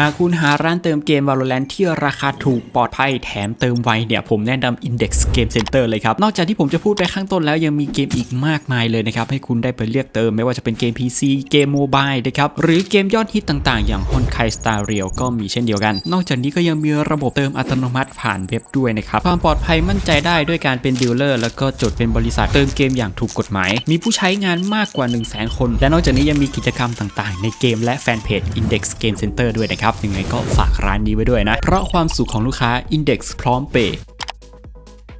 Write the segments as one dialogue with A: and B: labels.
A: หากคุณหาร้านเติมเกม Valorant ที่ราคาถูกปลอดภัยแถมเติมไวเนี่ย ผมแนะนำ Index Game Center เลยครับ นอกจากที่ผมจะพูดไปข้างต้นแล้วยังมีเกมอีกมากมายเลยนะครับ ให้คุณได้ไปเลือกเติมไม่ว่าจะเป็นเกม PC เกมโมบายนะครับ หรือเกมยอดฮิตต่างๆ อย่าง Honkai Star Rail ก็มีเช่นเดียวกัน นอกจากนี้ก็ยังมีระบบเติมอัตโนมัติผ่านเว็บด้วยนะครับ ความปลอดภัยมั่นใจได้ด้วยการเป็นดีลเลอร์แล้วก็จดเป็นบริษัทเติมเกมอย่างถูกกฎหมาย มีผู้ใช้งานมากกว่า 1 0 0 0 0แคน และนอกจากนี้ยังมีกิจกรรมต่างๆ ในเกมและแฟนเพจ Index Game Center ด้วยนะครับยังไงก็ฝากร้านนี้ไว้ด้วยนะ เพราะความสุขของลูกค้า Index พร้อมเปย์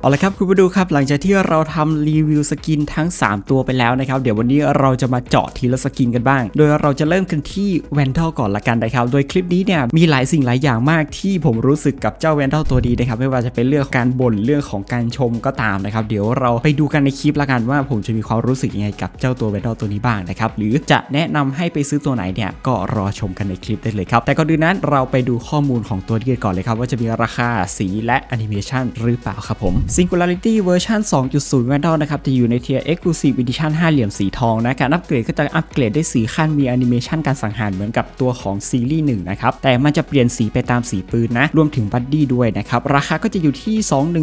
A: เอาละครับคุณผู้ดูครับหลังจากที่เราทำรีวิวสกินทั้ง 3 ตัวไปแล้วนะครับ เดี๋ยววันนี้เราจะมาเจาะทีละสกินกันบ้าง โดยเราจะเริ่มกันที่แวนทัลก่อนละกันนะครับ โดยคลิปนี้เนี่ยมีหลายสิ่งหลายอย่างมากที่ผมรู้สึกกับเจ้าแวนทัลตัวดีนะครับ ไม่ว่าจะเป็นเรื่องการบ่นเรื่องของการชมก็ตามนะครับ เดี๋ยวเราไปดูกันในคลิปละกันว่าผมจะมีความรู้สึกยังไงกับเจ้าตัวแวนทัลตัวนี้บ้างนะครับ หรือจะแนะนำให้ไปซื้อตัวไหนเนี่ยก็รอชมกันในคลิปได้เลยครับ แต่ก่อนอื่นนั้นเราไปดูข้อมูลของตัวนี้ก่อนเลยครับว่าจะมีราคาสีและแอนิเมชันหรือเปล่าครับผม Singularity เวอร์ชัน2.0 Vandal นะครับจะอยู่ในเทียร์ Exclusive Edition 5 เหลี่ยมสีทองนะการอัปเกรดก็จะอัปเกรดได้สีขั้นมีแอนิเมชันการสังหารเหมือนกับตัวของซีรีส์1นะครับแต่มันจะเปลี่ยนสีไปตามสีปืนนะ รวมถึงบัดดี้ด้วยนะครับ ราคาก็จะอยู่ที่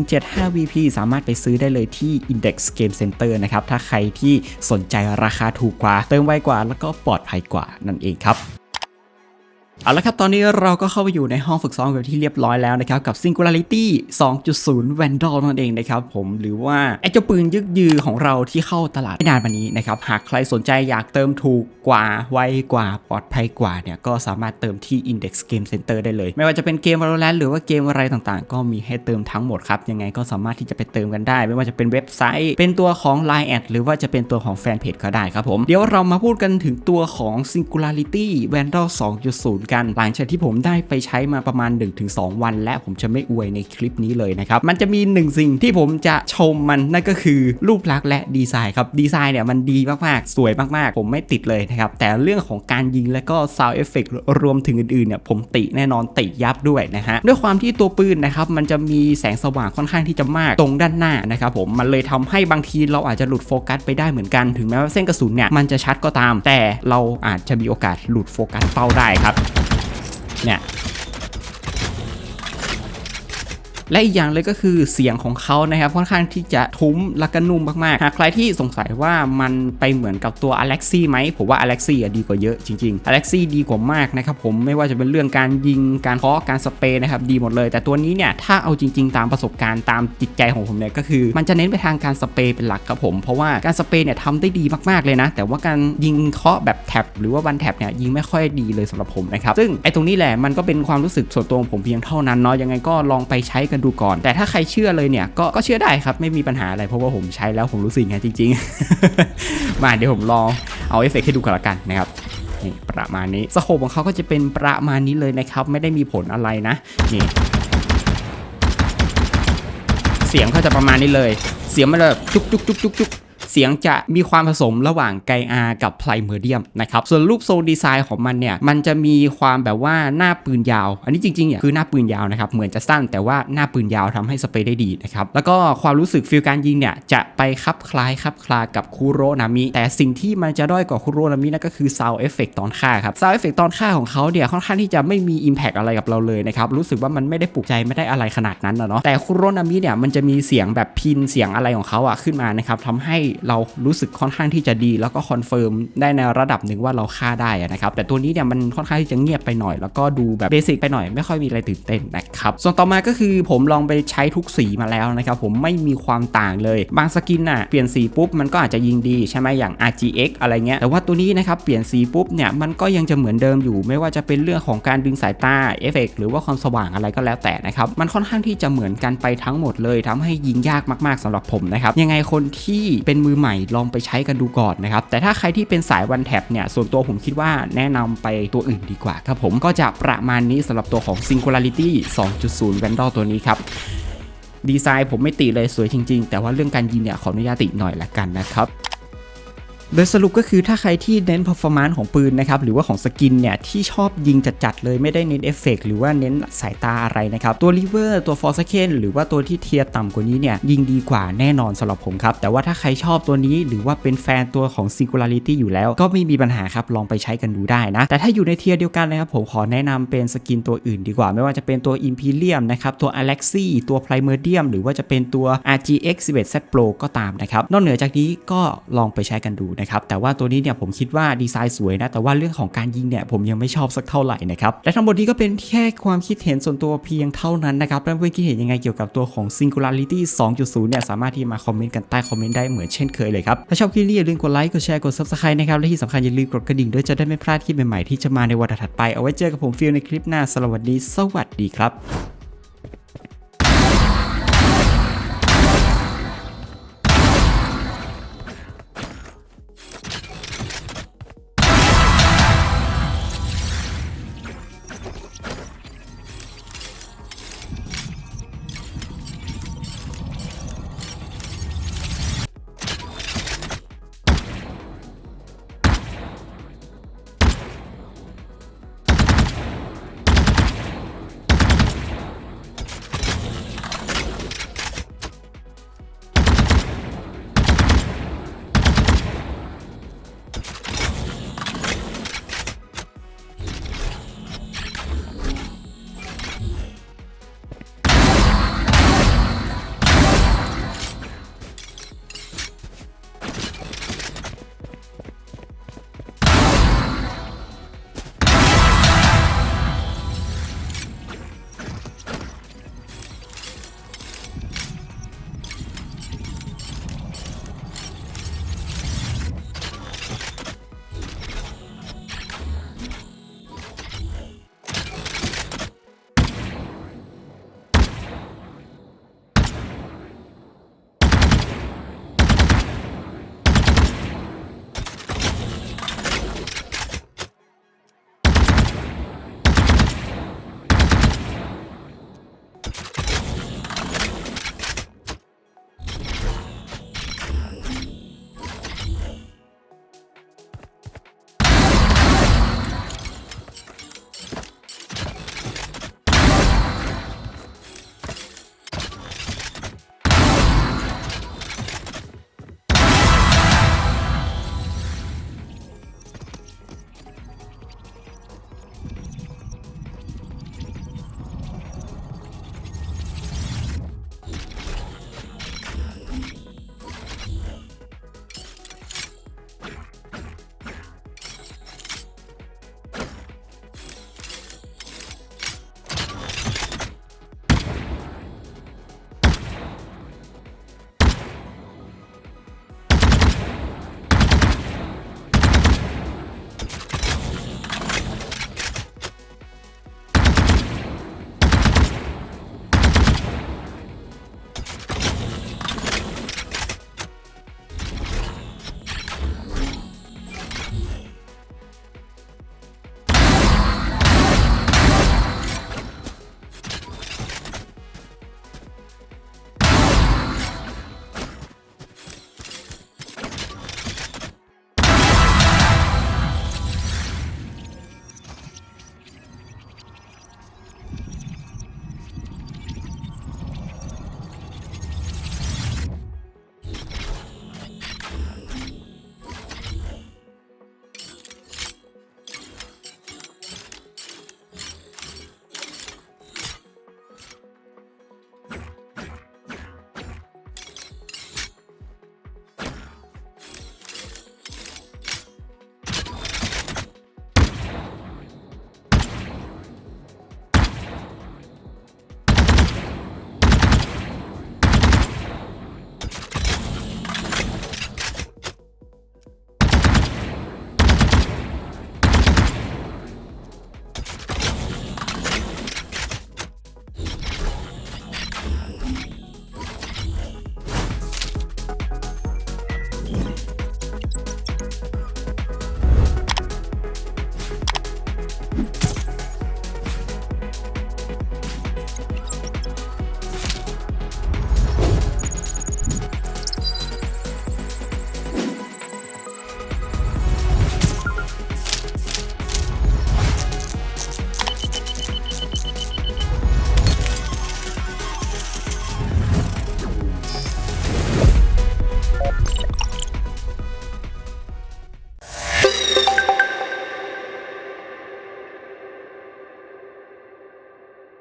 A: 2175 VP สามารถไปซื้อได้เลยที่ Index Game Center นะครับถ้าใครที่สนใจราคาถูกกว่า เติมไวกว่าแล้วก็ปลอดภัยกว่านั่นเองครับ เอาละครับ ตอนนี้เราก็เข้าไปอยู่ในห้องฝึกซ้อมแบบที่เรียบร้อยแล้วนะครับ กับ Singularity 2.0 Vandal นั่นเองนะครับผมหรือว่าไอ้เจ้าปืนยึกยือของเราที่เข้าตลาดไม่นานมานี้นะครับ หากใครสนใจอยากเติมถูกกว่าไวกว่าปลอดภัยกว่าเนี่ย ก็สามารถเติมที่ Index Game Center ได้เลย ไม่ว่าจะเป็นเกม Valorant หรือว่าเกมอะไรต่างๆ ก็มีให้เติมทั้งหมดครับ ยังไงก็สามารถที่จะไปเติมกันได้ ไม่ว่าจะเป็นเว็บไซต์ เป็นตัวของ Line แอดหรือว่าจะเป็นตัวของแฟนเพจก็ได้ครับผมเดี๋ยวเรามาพูดกันถึงตัวของ Singularity Vandal 2.0กัน หลังจากที่ผมได้ไปใช้มาประมาณ 1-2 วัน และผมจะไม่อวยในคลิปนี้เลยนะครับ มันจะมีหนึ่งสิ่งที่ผมจะชมมันนั่นก็คือรูปลักษณ์และดีไซน์ครับ ดีไซน์เนี่ยมันดีมากๆ สวยมากๆ ผมไม่ติดเลยนะครับ แต่เรื่องของการยิงและก็ Sound Effect รวมถึงอื่นๆเนี่ยผมติแน่นอนติยับด้วยนะฮะ ด้วยความที่ตัวปืนนะครับมันจะมีแสงสว่างค่อนข้างที่จะมากตรงด้านหน้านะครับผมมันเลยทำให้บางทีเราอาจจะหลุดโฟกัสไปได้เหมือนกันถึงแม้ว่าเส้นกระสุนเนี่ยมันจะชัดก็ตาม แต่เราอาจจะมีโอกาสหลุดโฟกัสเป้าได้ครับ เนี่ย และอีกอย่างเลยก็คือเสียงของเขานะครับค่อนข้างที่จะทุ้มและก็นุ่มมากๆ หากใครที่สงสัยว่ามันไปเหมือนกับตัว Alexi ไหมผมว่า Alexi อ่ดีกว่าเยอะจริงๆ Alexi ดีกว่ามากนะครับผมไม่ว่าจะเป็นเรื่องการยิงการเคาะการสเปรย์นะครับดีหมดเลย แต่ตัวนี้เนี่ยถ้าเอาจริง ๆ ตามประสบการณ์ตามจิตใจของผมเนี่ยก็คือ มันจะเน้นไปทางการสเปรย์เป็นหลักครับผมเพราะว่าการสเปรย์เนี่ยทำได้ดีมากๆเลยนะ แต่ว่าการยิงเคาะแบบแท็บหรือว่าวันแท็บเนี่ยยิงไม่ค่อยดีเลยสำหรับผมนะครับซึ่งไอ้ตรงนี้แหละมันก็เป็นความรู้สึกส่วนตัวของผมเพียงเท่านั้นเนาะยังไงก็ลองไปใช้กันดูก่อน แต่ถ้าใครเชื่อเลยเนี่ยก็ก็เชื่อได้ครับ ไม่มีปัญหาอะไรเพราะว่าผมใช้แล้วผมรู้สึกไงจริง ๆ มาเดี๋ยวผมลองเอาเอฟเฟกให้ดูกันละกันนะครับนี่ประมาณนี้สโคปของเขาก็จะเป็นประมาณนี้เลยนะครับ ไม่ได้มีผลอะไรนะนี่เสียงเขาจะประมาณนี้เลย เสียงมันแบบจุกจุกจุกจุกจุก เสียงจะมีความผสมระหว่างไกอากับไพรเมอร์เดียมนะครับส่วนรูปทรงดีไซน์ของมันเนี่ยมันจะมีความแบบว่าหน้าปืนยาว อันนี้จริงๆเนี่ยคือหน้าปืนยาวนะครับเหมือนจะสั้นแต่ว่าหน้าปืนยาวทำให้สเปรย์ได้ดีนะครับแล้วก็ความรู้สึกฟิลการยิงเนี่ยจะไปคับคล้ายคับคลากับคูโรนามิแต่สิ่งที่มันจะด้อยกว่าคูโรนามินั่นก็คือซาวเอฟเฟกตอนฆ่าครับซาวเอฟเฟกตอนฆ่าของเขาเนี่ยค่อนข้างที่จะไม่มี Impact อะไรกับเราเลยนะครับรู้สึกว่ามันไม่ได้ปลุกใจไม่ได้อะไรขนาดนั้นนะเนาะแต่คูโรนามิเนี่ยมันจะมีเสียงแบบพินเสียงอะไรของเขาอะขึ้นมานะครับทำให้เรารู้สึกค่อนข้างที่จะดี แล้วก็คอนเฟิร์มได้ในระดับหนึ่งว่าเราฆ่าได้นะครับแต่ตัวนี้เนี่ยมันค่อนข้างที่จะเงียบไปหน่อย แล้วก็ดูแบบเบสิกไปหน่อยไม่ค่อยมีอะไรตื่นเต้นนะครับส่วนต่อมาก็คือผมลองไปใช้ทุกสีมาแล้วนะครับผมไม่มีความต่างเลย บางสกินน่ะเปลี่ยนสีปุ๊บมันก็อาจจะยิงดีใช่ไหมอย่าง RGX อะไรเงี้ยแต่ว่าตัวนี้นะครับเปลี่ยนสีปุ๊บเนี่ยมันก็ยังจะเหมือนเดิมอยู่ ไม่ว่าจะเป็นเรื่องของการดึงสายตาเอฟเฟกหรือว่าความสว่างอะไรก็แล้วแต่นะครับมันค่อนข้างที่จะเหมือนกันไปทั้งหมดเลยทำให้ยิงยากมากๆสำหรับผมนะครับยังไงคนที่เป็นมือใหม่ลองไปใช้กันดูก่อนนะครับ แต่ถ้าใครที่เป็นสายวันแท็บเนี่ย ส่วนตัวผมคิดว่าแนะนำไปตัวอื่นดีกว่าครับผมก็จะประมาณนี้สำหรับตัวของ Singularity 2.0 Vandal ตัวนี้ครับดีไซน์ผมไม่ติเลยสวยจริง ๆ แต่ว่าเรื่องการยิงเนี่ยขออนุญาตติหน่อยละกันนะครับ โดยสรุปก็คือถ้าใครที่เน้น performance ของปืนนะครับ หรือว่าของสกินเนี่ย ที่ชอบยิงจัดๆเลยไม่ได้เน้นเอฟเฟกหรือว่าเน้นสายตาอะไรนะครับ ตัว River ตัว f o r s a k e n หรือว่าตัวที่เทียร์ต่ำกว่านี้เนี่ย ยิงดีกว่าแน่นอนสำหรับผมครับ แต่ว่าถ้าใครชอบตัวนี้หรือว่าเป็นแฟนตัวของ Singularity อยู่แล้ว ก็ไม่มีปัญหาครับลองไปใช้กันดูได้นะ แต่ถ้าอยู่ในเทียร์เดียวกันนะครับผมขอแนะนำเป็นสกินตัวอื่นดีกว่า ไม่ว่าจะเป็นตัว Imperium นะครับตัว Alexi ตัว Primordium หรือว่าจะเป็นตัว RGX 11 Z Pro ก็ตามนะครับนอกเหนือจากนี้ก็ลองไปใช้กันดูนะครับแต่ว่าตัวนี้เนี่ยผมคิดว่าดีไซน์สวยนะแต่ว่าเรื่องของการยิงเนี่ยผมยังไม่ชอบสักเท่าไหร่นะครับและทั้งหมดนี้ก็เป็นแค่ความคิดเห็นส่วนตัวเพียงเท่านั้นนะครับแล้วเพื่อนคิดเห็นยังไงเกี่ยวกับตัวของ Singularity 2.0 เนี่ยสามารถที่มาคอมเมนต์กันใต้คอมเมนต์ได้เหมือนเช่นเคยเลยครับถ้าชอบคลิปนี้อย่าลืมกดไลค์กดแชร์กด Subscribe นะครับและที่สำคัญอย่าลืมกดกระดิ่งด้วยจะได้ไม่พลาดคลิปใหม่ๆที่จะมาในวันถัดไปเอาไว้เจอกับผมฟิลในคลิปหน้าสวัสดี สวัสดีครับ